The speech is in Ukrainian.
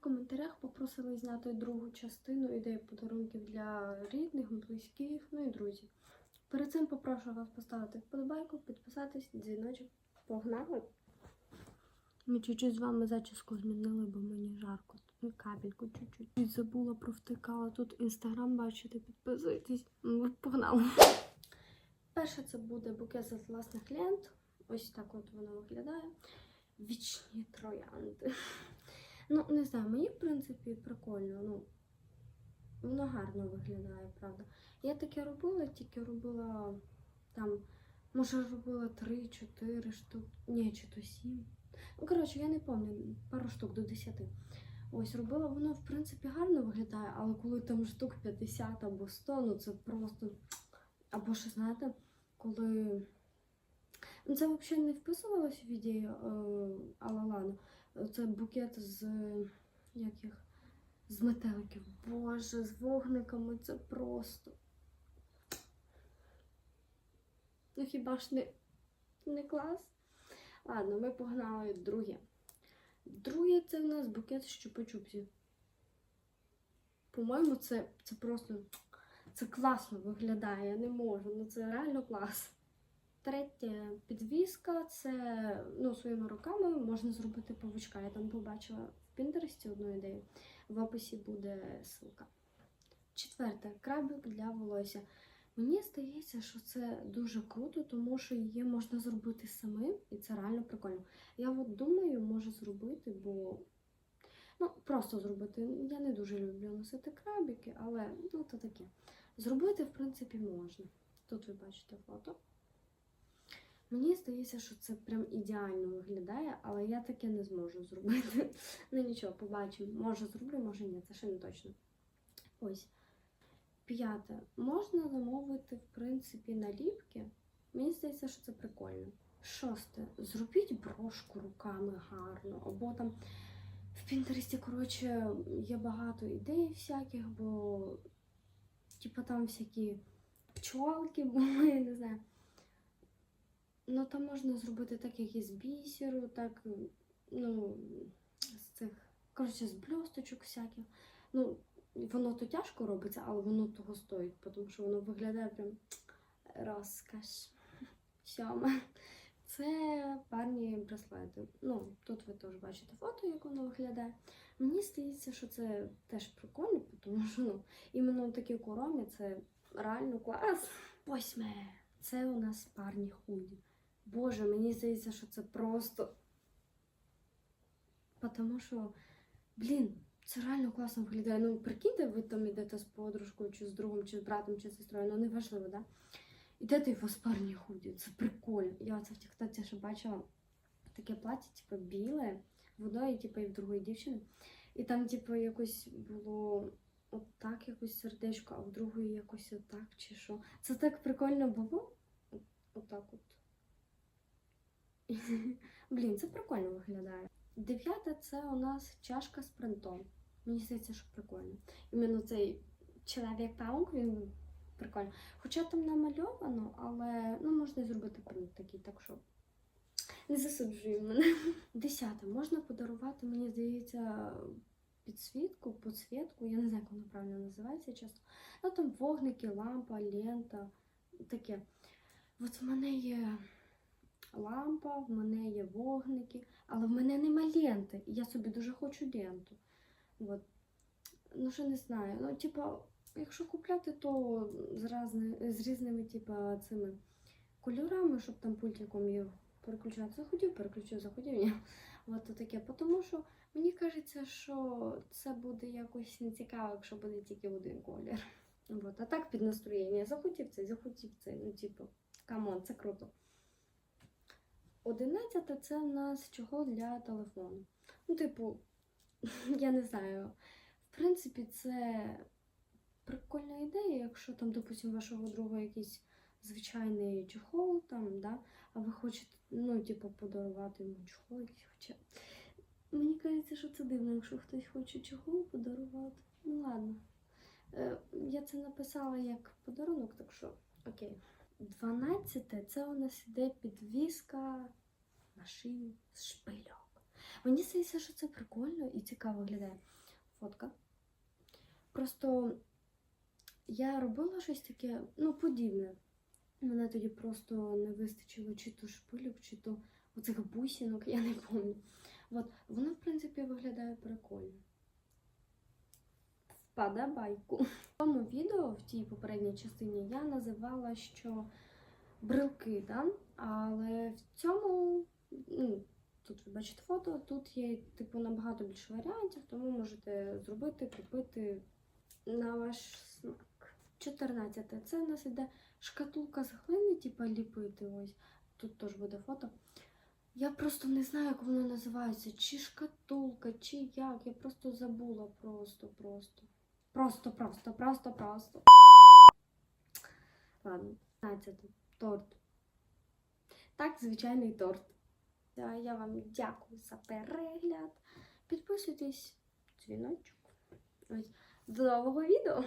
в коментарях попросили зняти другу частину ідей подарунків для рідних, близьких, ну і друзів. Перед цим попрошу вас поставити вподобайку, підписатись, дзвіночок. Погнали! Ми чуть-чуть з вами зачіску змінили, бо мені жарко. І капельку чуть-чуть. І Забула, провтикала. Тут інстаграм бачите, підписуйтесь. Ну, Погнали. Перше це буде букет з власних лент. Ось так от воно виглядає. Вічні троянди. Ну, не знаю, мені, в принципі, прикольно. Ну, воно гарно виглядає, правда. Я таке робила, тільки робила там, може, робила 3-4 штук. Ні, чи то 7. Ну, коротше, я не пам'ятаю, пару штук до 10. Ось робила воно, в принципі, гарно виглядає, але коли там штук 50 або 100, ну це просто. Або ще знаєте, коли. Ну, Це взагалі не вписувалось в ідею е, Алалану. Це букет з як їх? З метеликів. Боже, з вогниками це просто. Ну хіба ж не, не клас? Ладно, ми погнали друге. Друге це в нас букет з чупа-чупсів. По-моєму, це, це просто це класно виглядає, я не можу, ну це реально клас. Третє підвіска це ну, своїми руками можна зробити павучка. Я там побачила в Пінтересті одну ідею. В описі буде ссылка. Четверте крабик для волосся. Мені здається, що це дуже круто, тому що її можна зробити самим, і це реально прикольно. Я от думаю, можу зробити, бо ну, просто зробити. Я не дуже люблю носити крабики, але ну, то таке. Зробити, в принципі, можна. Тут ви бачите фото. Мені здається, що це прям ідеально виглядає, але я таке не зможу зробити. Ну нічого, побачимо. Може зроблю, може ні, це ще не точно. Ось. П'яте. Можна замовити, в принципі, наліпки. Мені здається, що це прикольно. Шосте. Зробіть брошку руками гарно. Або там в Пінтересті, коротше, є багато ідей всяких, бо типу там всякі пчолки були, не знаю. Ну, там можна зробити так, як із бісеру, так, ну, з цих, коротше, з бльосточок всяких. Ну, воно то тяжко робиться, але воно того стоїть, тому що воно виглядає прям розкаш. Сьоме. Це парні браслети. Ну, тут ви теж бачите фото, як воно виглядає. Мені здається, що це теж прикольно, тому що ну, іменно такі коромі це реально клас. Восьме. Це у нас парні худі. Боже, мені здається, що це просто. Тому що, блін, це реально класно виглядає. Ну, прикиньте, ви там йдете з подружкою, чи з другом, чи з братом, чи з сестрою, ну неважливо, да? Ідете і вас парні худі. Це прикольно. Я це в тіктоці ще бачила таке плаття, типу, біле, водою, типу, і в другої дівчини. І там, типу, якось було отак якось сердечко, а в другої якось отак чи що. Це так прикольно було. От- Отак от. Блін, це прикольно виглядає. Дев'яте це у нас чашка з принтом. Мені здається, що прикольно. Іменно цей чоловік паук він прикольно. Хоча там намальовано, але ну, можна зробити принт такий, так що не засуджуй мене. Десяте. Можна подарувати, мені здається, підсвітку, подсвітку. Я не знаю, як вона правильно називається часто. Ну там вогники, лампа, лента, таке. От в мене є лампа, в мене є вогники, але в мене нема ленти. І я собі дуже хочу ленту. От. Ну, що не знаю. Ну, типа, якщо купляти, то з, разни, з різними, типа, цими кольорами, щоб там пультиком їх переключати. Захотів, переключив, захотів, ні. От таке. Тому що мені кажеться, що це буде якось нецікаво, якщо буде тільки один колір. От. А так під настроєння. Захотів цей, захотів цей. Ну, типу, камон, це круто. Одинадцяте це в нас чохол для телефону. Ну, типу, я не знаю. В принципі, це прикольна ідея, якщо там, допустим, вашого друга якийсь звичайний чохол, там, да, а ви хочете, ну, типу, подарувати йому чохол якийсь. Хоча... Мені кажеться, що це дивно, якщо хтось хоче чохол подарувати. Ну ладно. Е, я це написала як подарунок, так що окей. Дванадцяте це у нас іде підвіска на шию з шпильок. Мені здається, що це прикольно і цікаво виглядає. Фотка. Просто я робила щось таке, ну, подібне. Мене тоді просто не вистачило чи то шпилюк, чи то оцих бусинок, я не пам'ятаю. От, воно, в принципі, виглядає прикольно. Вподобайку. В тому відео, в тій попередній частині, я називала, що брелки, да? але в цьому, ну, тут ви бачите фото, тут є типу набагато більше варіантів, тому можете зробити, купити на ваш смак. 14. Це у нас іде шкатулка з глини, типу ліпити. Ось тут теж буде фото. Я просто не знаю, як воно називається. Чи шкатулка, чи як. Я просто забула просто, просто. Просто, просто, просто. Ладно, 15. Торт. Так, звичайний торт. Я вам дякую за перегляд. Підписуйтесь, дзвіночок. Ось до нового відео.